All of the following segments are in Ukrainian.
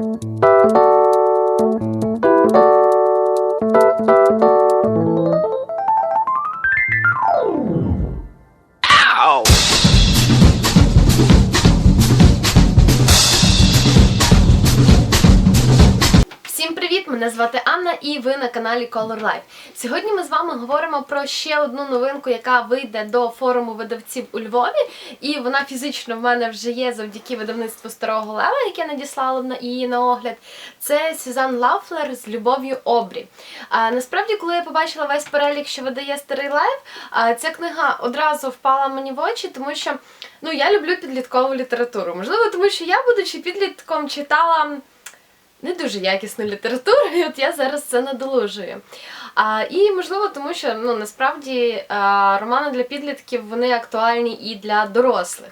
Música Мене звати Анна і ви на каналі Color Life. Сьогодні ми з вами говоримо про ще одну новинку, яка вийде до форуму видавців у Львові. І вона фізично в мене вже є завдяки видавництву Старого Лева, яке надіслало на її на огляд. Це Сюзан Лафлер з любов'ю Обрі. А, насправді, коли я побачила весь перелік, що видає старий лайф, а, ця книга одразу впала мені в очі, тому що ну, я люблю підліткову літературу. Можливо, тому що я, будучи підлітком, читала не дуже якісну літературу, і от я зараз це надолужую. А, і можливо, тому що ну насправді а, романи для підлітків вони актуальні і для дорослих.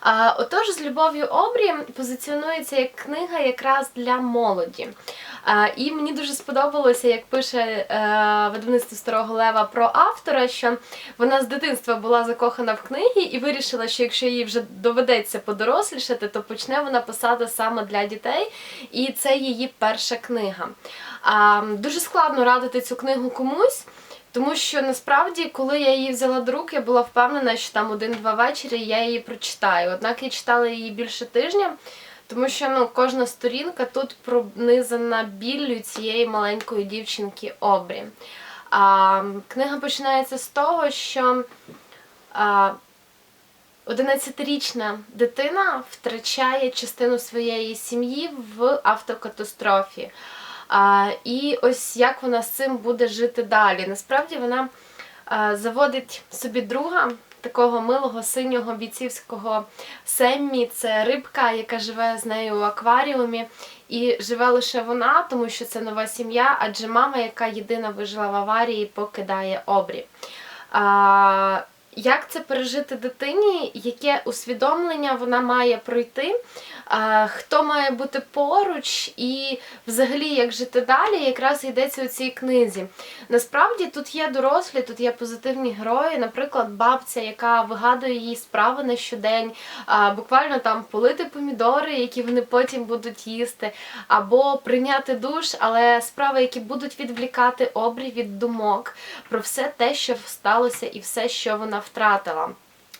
А, отож, з любов'ю Обрі позиціонується як книга якраз для молоді. А, і мені дуже сподобалося, як пише е, видавництво Старого Лева про автора, що вона з дитинства була закохана в книги і вирішила, що якщо їй вже доведеться подорослішати, то почне вона писати саме для дітей, і це її перша книга. Дуже складно радити цю книгу комусь. Тому що насправді, коли я її взяла до рук, я була впевнена, що там один-два вечері я її прочитаю. Однак я читала її більше тижня, тому що ну, кожна сторінка тут пронизана біллю цієї маленької дівчинки Обрі. А, книга починається з того, що а, 11-річна дитина втрачає частину своєї сім'ї в автокатастрофі. А, і ось як вона з цим буде жити далі. Насправді вона а, заводить собі друга, такого милого синього бійцівського Семмі. Це рибка, яка живе з нею у акваріумі. І живе лише вона, тому що це нова сім'я, адже мама, яка єдина вижила в аварії, покидає обрі. А, як це пережити дитині, яке усвідомлення вона має пройти, хто має бути поруч, і взагалі як жити далі, якраз йдеться у цій книзі. Насправді тут є дорослі, тут є позитивні герої, наприклад, бабця, яка вигадує їй справи на щодень, буквально там полити помідори, які вони потім будуть їсти, або прийняти душ, але справи, які будуть відвлікати обрій від думок про все те, що сталося, і все, що вона втратила.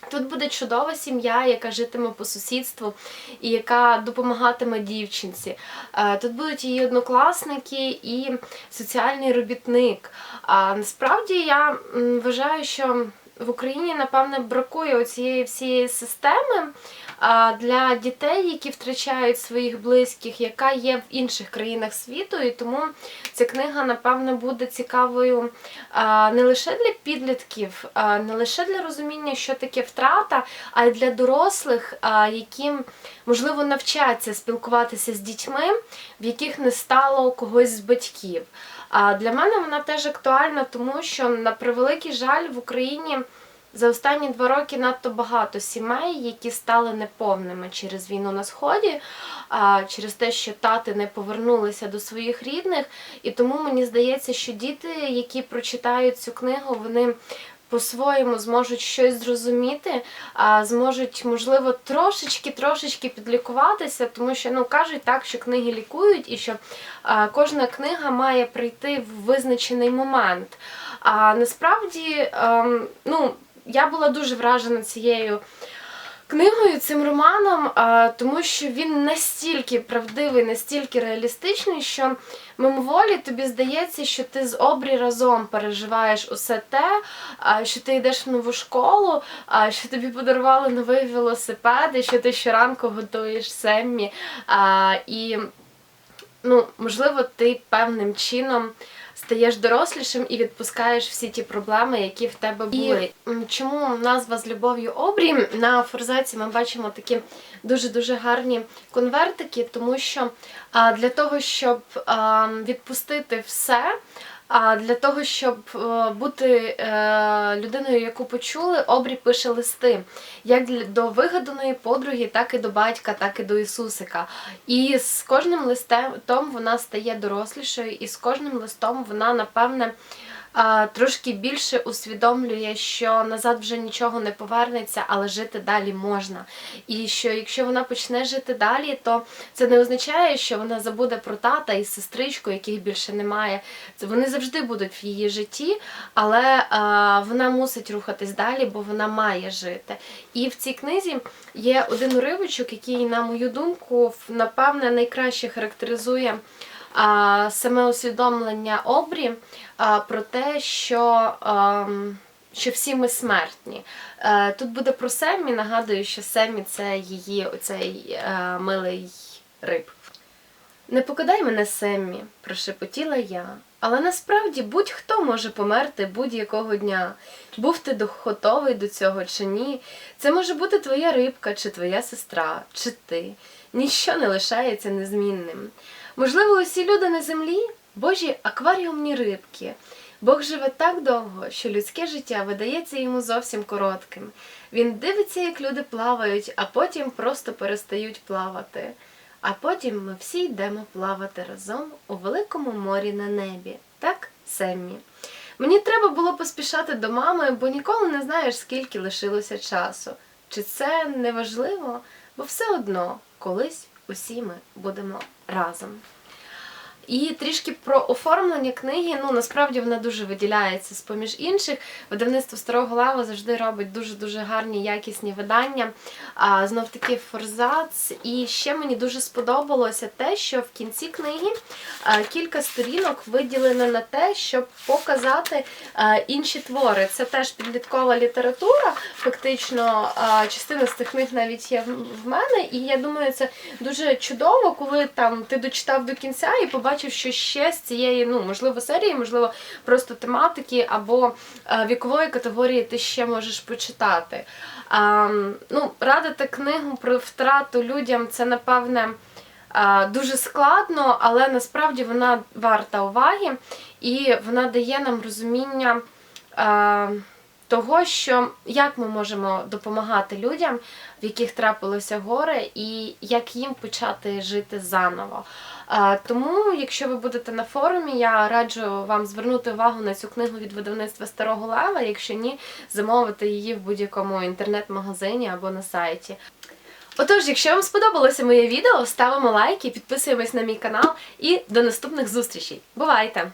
Тут буде чудова сім'я, яка житиме по сусідству і яка допомагатиме дівчинці. Е, Тут будуть її однокласники і соціальний робітник. А насправді я вважаю, що в Україні, напевне, бракує цієї всієї системи для дітей, які втрачають своїх близьких, яка є в інших країнах світу. І тому ця книга, напевно, буде цікавою не лише для підлітків, не лише для розуміння, що таке втрата, а й для дорослих, яким можливо навчаться спілкуватися з дітьми, в яких не стало когось з батьків. А для мене вона теж актуальна, тому що на превеликий жаль в Україні. За останні два роки надто багато сімей, які стали неповними через війну на сході, через те, що тати не повернулися до своїх рідних. І тому мені здається, що діти, які прочитають цю книгу, вони по-своєму зможуть щось зрозуміти, а зможуть, можливо, трошечки-трошечки підлікуватися, тому що ну кажуть так, що книги лікують, і що а, кожна книга має прийти в визначений момент. А насправді, ем, ну, я була дуже вражена цією книгою, цим романом, тому що він настільки правдивий, настільки реалістичний, що мимоволі тобі здається, що ти з обрі разом переживаєш усе те, що ти йдеш в нову школу, що тобі подарували новий велосипед, і що ти щоранку готуєш семмі. І ну, можливо, ти певним чином стаєш дорослішим і відпускаєш всі ті проблеми, які в тебе були. І чому назва з любов'ю обрій? На форзаці ми бачимо такі дуже-дуже гарні конвертики, тому що для того, щоб відпустити все. А для того, щоб е, бути е, людиною, яку почули, обрі пише листи як до вигаданої подруги, так і до батька, так і до Ісусика. І з кожним листом вона стає дорослішою, і з кожним листом вона, напевне, трошки більше усвідомлює, що назад вже нічого не повернеться, але жити далі можна. І що якщо вона почне жити далі, то це не означає, що вона забуде про тата і сестричку, яких більше немає. Вони завжди будуть в її житті, але вона мусить рухатись далі, бо вона має жити. І в цій книзі є один уривочок, який, на мою думку, напевне найкраще характеризує саме усвідомлення обрі а, про те, що. ам, що всі ми смертні. Е, Тут буде про Семмі. Нагадую, що Семмі це її оцей е, милий риб. Не покидай мене, Семмі, прошепотіла я. Але насправді будь-хто може померти будь-якого дня. Був ти готовий до цього чи ні? Це може бути твоя рибка, чи твоя сестра, чи ти. Ніщо не лишається незмінним. Можливо, усі люди на землі божі акваріумні рибки. Бог живе так довго, що людське життя видається йому зовсім коротким. Він дивиться, як люди плавають, а потім просто перестають плавати. А потім ми всі йдемо плавати разом у великому морі на небі. Так, Семмі? Мені треба було поспішати до мами, бо ніколи не знаєш, скільки лишилося часу. Чи це не важливо? Бо все одно колись усі ми будемо разом. І трішки про оформлення книги. Ну насправді вона дуже виділяється з поміж інших. Видавництво Старого Лева завжди робить дуже дуже гарні якісні видання. А, знов таки форзац. І ще мені дуже сподобалося те, що в кінці книги кілька сторінок виділено на те, щоб показати інші твори. Це теж підліткова література. Фактично, частина з цих книг навіть є в мене, і я думаю, це дуже чудово, коли там ти дочитав до кінця і побачив, що ще з цієї, ну можливо, серії, можливо, просто тематики або е, вікової категорії ти ще можеш почитати. А, ну, радити книгу про втрату людям це напевне. е, Дуже складно, але насправді вона варта уваги і вона дає нам розуміння е, того, що як ми можемо допомагати людям, в яких трапилося горе, і як їм почати жити заново. Е, Тому, якщо ви будете на форумі, я раджу вам звернути увагу на цю книгу від видавництва Старого Лева. Якщо ні, замовити її в будь-якому інтернет-магазині або на сайті. Отож, якщо вам сподобалося моє відео, ставимо лайки, підписуємось на мій канал і до наступних зустрічей. Бувайте!